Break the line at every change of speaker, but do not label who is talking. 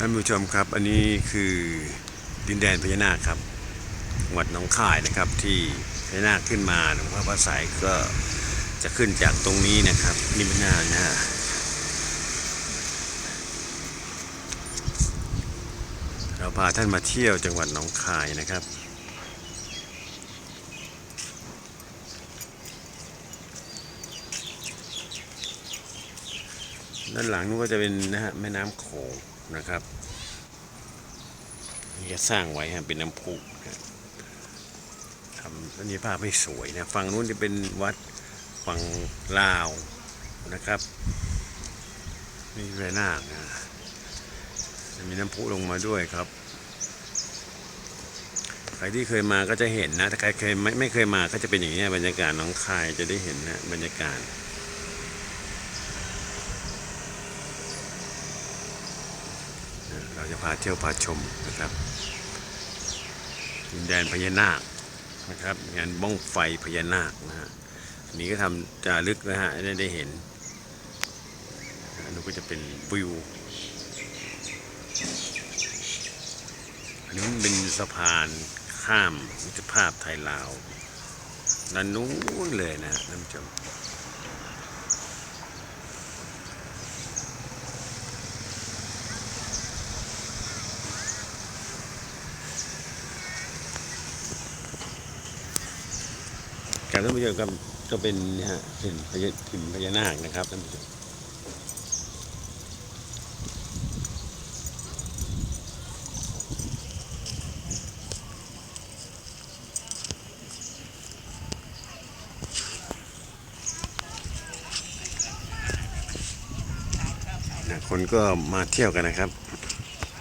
ท่านผู้ชมครับ อันนี้คือดินแดนพญานาคครับจังหวัดหนองคายนะครับ ที่พญานาคขึ้นมาหลวงพ่อพระสายก็จะขึ้นจากตรงนี้นะครับนิมนานะฮะเราพาท่านมาเที่ยวจังหวัดหนองคายนะครับ ด้านหลังนู้นก็จะเป็นนะฮะแม่น้ำโขงนะครับนี่จะสร้างไว้ฮะเป็นน้ำพุนะทำอันนี้ภาพไม่สวยนะฝั่งนู้นจะเป็นวัดฝั่งลาวนะครับนี่แม่นาคนะจะมีน้ำพุลงมาด้วยครับ ใครที่เคยมาก็จะเห็นนะถ้าใครเคยไม่ไม่เคยมาก็จะเป็นอย่างนี้บรรยากาศน้องคายจะได้เห็นนะบรรยากาศ เรา จะพาเที่ยวพาชมนะครับดินแดนพญานาคนะครับงานบ้องไฟพญานาคนะฮะนี้ก็ทำจารึกนะฮะได้ได้เห็นอันนู้นก็จะเป็นวิวอันนี้มันเป็นสะพานข้ามมิตรภาพไทยลาวนั่นนู้นเลยนะฮะท่านผู้ชม การท่านผู้ชมครับก็เป็นนะฮะถิ่นพญาถิ่นพญานาคนะครับท่านผู้ชมนะคนก็มาเที่ยวกันนะครับ